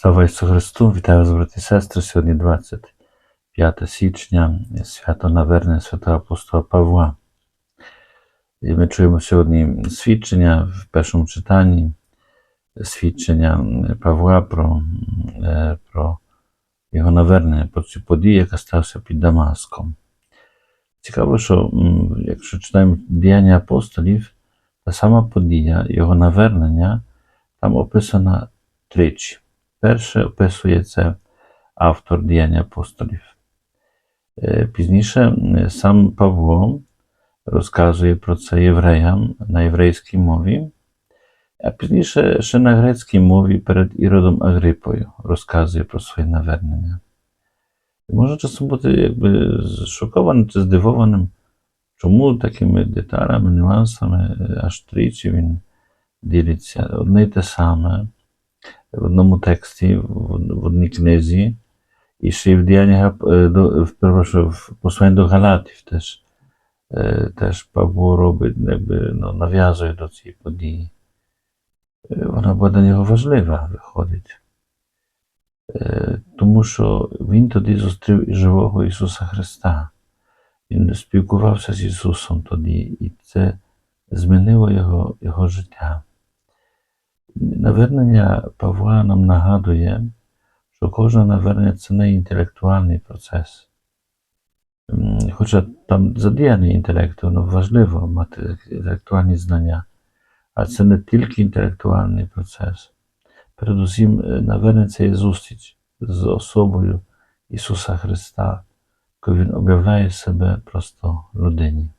Слава Ісусу Христу! Вітаю вас, брати і сестри. Сьогодні 25 січня, свято навернення святого апостола Павла. І ми чуємо сьогодні свідчення в першому читанні, свідчення Павла про, е, про його навернення, про цю подію, яка сталася під Дамаском. Цікаво, що м, якщо читаємо діяння апостолів, та сама подія, його навернення, там описана тричі. Перше описує це автор діяння апостолів. Е, Пізніше е, сам Павло розказує про це євреям на єврейській мові, а пізніше ще на грецькій мові перед Іродом Агрипою розказує про своє навернення. І можна часом бути якби шокованим чи здивованим, чому такими деталями, нюансами е, аж тричі він ділиться одне й те саме в одному тексті, в одній книзі, і ще й в діяннях е, в, перепрошую, в посланні до Галатів теж, е, теж Павло робить, якби, ну, нав'язує до цієї події. Е, Вона була для нього важлива, виходить. Е, Тому що він тоді зустрів живого Ісуса Христа. Він спілкувався з Ісусом тоді, і це змінило його, його життя. Навернення Павла нам нагадує, що кожне навернення це не інтелектуальний процес. М, Хоча там задіяний інтелект, воно важливо мати інтелектуальні знання, а це не тільки інтелектуальний процес. Передусім, е, навернення це є зустріч з особою Ісуса Христа, коли Він об'являє себе просто людині.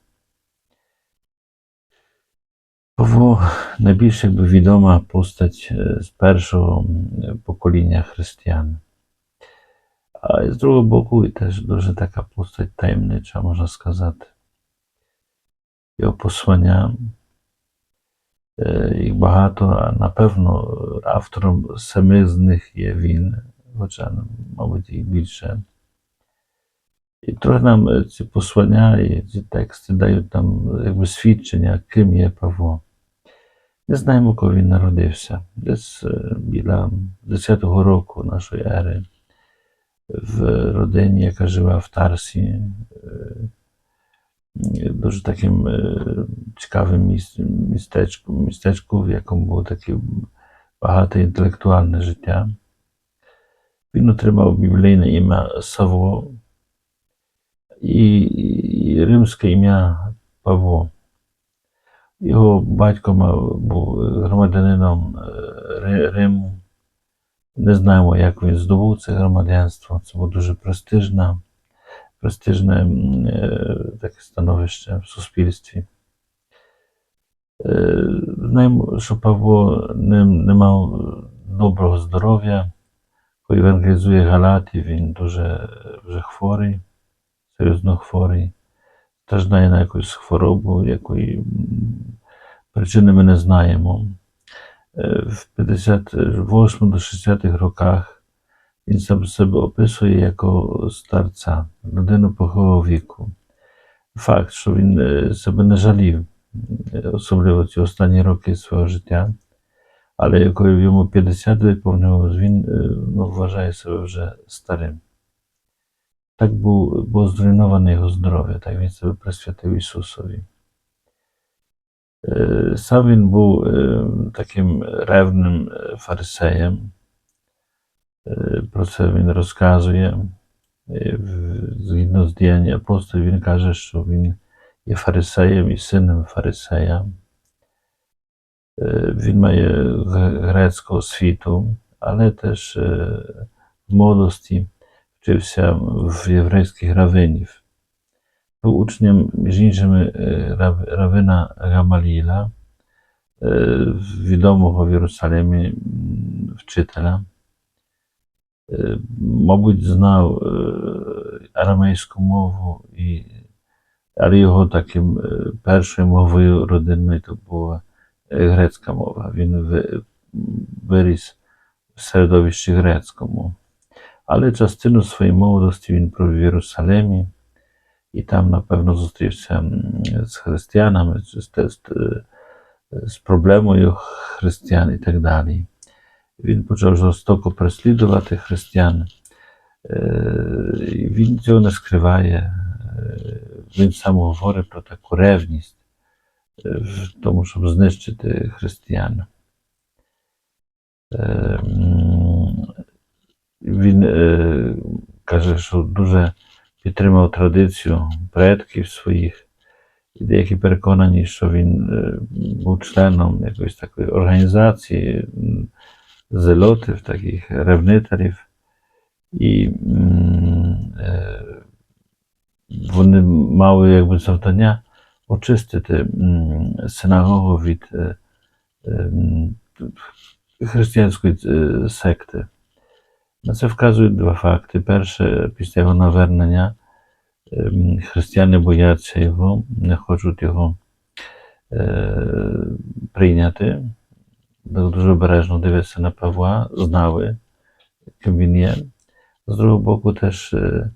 Павло найбільш якби відома постать е, з першого покоління християн. А з другого боку, і теж дуже така постать таємнича, можна сказати. Його послання, е, їх багато, а напевно, автором самих з них є він, хоча, мабуть, їх більше. І трохи нам е, ці послання і ці тексти дають нам якби свідчення, ким є Павло. Не знаємо, коли він народився. Десь е, біля 10-го року нашої ери в родині, яка живе в Тарсі, е, дуже таким е, цікавим міс- містечком, містечку, в якому було таке багате інтелектуальне життя. Він отримав біблійне ім'я Савло і, і римське ім'я Павло. Його батько був громадянином е, Риму. Не знаємо, як він здобув це громадянство. Це було дуже престижне, престижне таке становище в суспільстві. Е, Знаємо, що Павло не, не мав доброго здоров'я. Коли евангелізує Галатів, він дуже е, вже хворий, серйозно хворий страждає на якусь хворобу, якої причини ми не знаємо. Е, В 58 до 60-х роках він сам себе описує як старця, людину похового віку. Факт, що він е, себе не жалів, особливо ці останні роки свого життя. Але коли йому 50 виповнилось, він е, ну, вважає себе вже старим. Так був, було зруйноване його здоров'я, так він себе присвятив Ісусові. Е, Сам він був е, таким ревним е, фарисеєм. Е, Про це він розказує. Е, в- Згідно з діяння апостолів, він каже, що він є фарисеєм і сином вчився в учнем, між іншими, е, рав- равина Гамаліла, е, відомого в Єрусалимі вчителя. Е, Мабуть, знав е, арамейську мову, і, але його таким е, першою мовою родинною то була грецька мова. Він виріс в середовищі грецькому. Але частину своєї молодості він провів в Єрусалимі, і там, напевно, зустрівся з християнами, з, з проблемою християн і так далі. він почав жорстоко переслідувати християн. Е, Він цього не скриває. Е, Він сам говорить про таку ревність е, в тому, щоб знищити християн. Він е, каже, що дуже підтримав традицію предків своїх. І деякі переконані, що він е, був членом якоїсь такої організації зелотів, таких ревнителів. І е, вони мали якби завдання очистити синагогу від е, е, християнської е, секти. На це вказують два факти. Перше, після його навернення ем, християни бояться його, не хочуть його е, прийняти. Дуже обережно дивляться на Павла, знали, ким він є. З другого боку, теж е,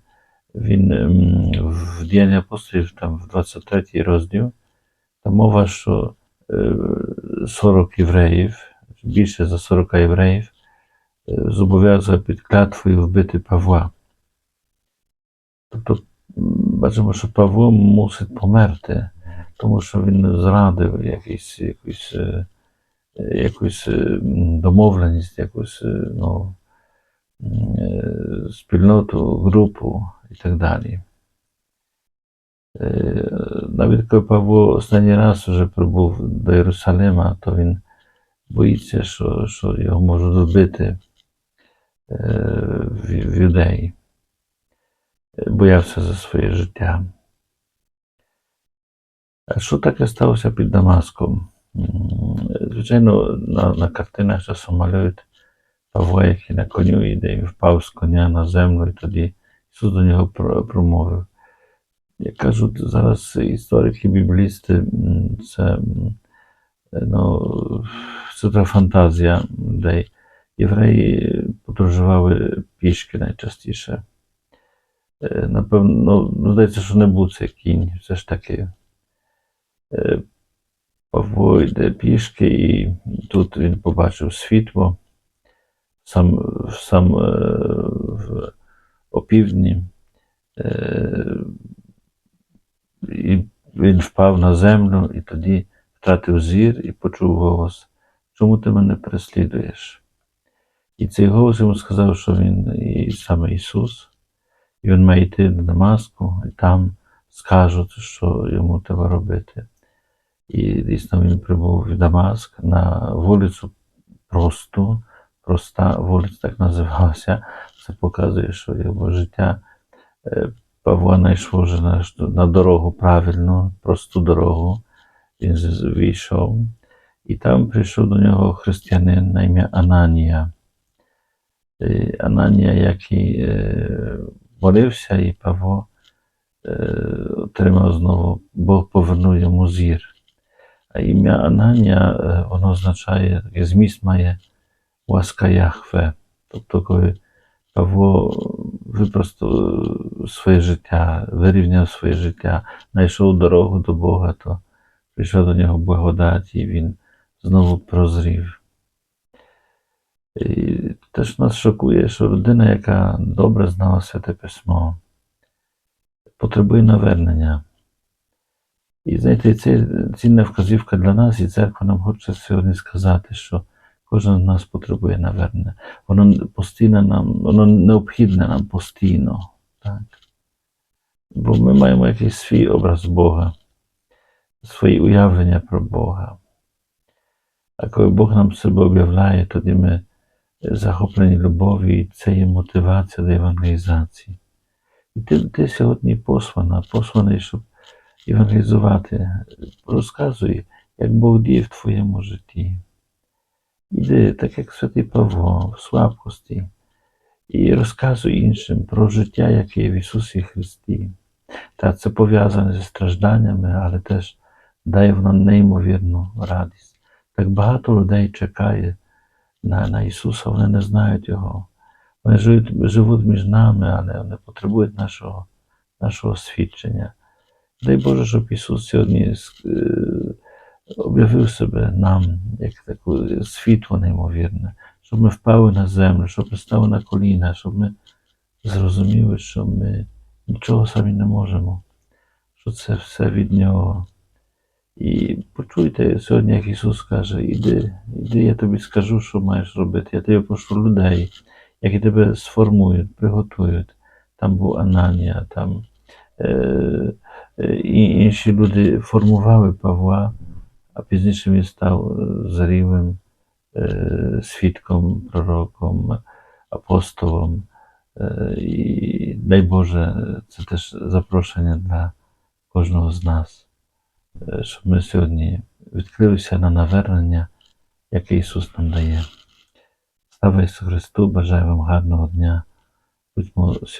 він ем, в Діянні апостолів, там в 23 розділ, там мова, що е, 40 євреїв, більше за 40 євреїв, е, зобов'язує під клятвою вбити Павла. Тобто бачимо, що Павло мусить померти, тому що він зрадив якийсь, якусь, е, е, якусь е, домовленість, якусь е, ну, спільноту, групу і так далі. Навіть коли Павло останній раз вже прибув до Єрусалима, то він боїться, що, що його можуть вбити е, в. Е, Боявся за своє життя. А що таке сталося під Дамаском? Звичайно, на, на картинах часом малюють Павла, який на коню йде, і впав з коня на землю, і тоді Ісус до нього промовив. Як кажуть зараз історики, біблісти, це, ну, це та фантазія людей. Євреї подорожували пішки найчастіше. Е, Напевно, ну, здається, що не був це кінь. Все ж таки. е, Павло йде пішки, і тут він побачив світло сам, сам е, в опівдні. Він впав на землю, і тоді втратив зір і почув голос: Чому ти мене переслідуєш? І цей голос йому сказав, що він і саме Ісус, і він має йти до Дамаску, і там скажуть, що йому треба робити. І дійсно він прибув в Дамаск на вулицю просту, проста вулиця так називалася. Це показує, що його життя е, Павла знайшло вже на, на дорогу правильну, просту дорогу. Він війшов. І там прийшов до нього християнин на ім'я Ананія. Е, Ананія, який е, молився, і Павло е, отримав знову, Бог повернув йому зір. А ім'я Ананія, е, воно означає, зміст має ласка Яхве. Тобто, коли Павло випростав своє життя, вирівняв своє життя, знайшов дорогу до Бога, то прийшла до нього благодать, і він знову прозрів. І теж нас шокує, що людина, яка добре знала Святе Письмо, потребує навернення. І знаєте, це цінна вказівка для нас, і церква нам хоче сьогодні сказати, що кожен з нас потребує навернення. Воно постійно нам, воно необхідне нам постійно. Так? Бо ми маємо якийсь свій образ Бога, свої уявлення про Бога. А коли Бог нам себе об'являє, тоді ми захоплені любов'ю, і це є мотивація до евангелізації. І ти, ти сьогодні послана, посланий, щоб евангелізувати. Розказуй, як Бог діє в твоєму житті. Іди, так як святий Павло, в слабкості, і розказуй іншим про життя, яке є в Ісусі Христі. Та це пов'язане зі стражданнями, але теж дає воно неймовірну радість. Так багато людей чекає на, на Ісуса, вони не знають Його. Вони живуть, живуть між нами, але вони потребують нашого, нашого свідчення. Дай Боже, щоб Ісус сьогодні е, об'явив себе нам як таке світло неймовірне, щоб ми впали на землю, щоб ми стали на коліна, щоб ми зрозуміли, що ми нічого самі не можемо, що це все від Нього. І почуйте сьогодні, як Ісус каже, іди, іди, я тобі скажу, що маєш робити. Я тобі пошлю людей, які тебе сформують, приготують. Там був Ананія, там е, е, і інші люди формували Павла, а пізніше він став е, зрілим е, свідком, пророком, апостолом. Е, І дай Боже, це теж запрошення для кожного з нас, щоб ми сьогодні відкрилися на навернення, яке Ісус нам дає. Слава Ісусу Христу, бажаю вам гарного дня. Будьмо сьогодні.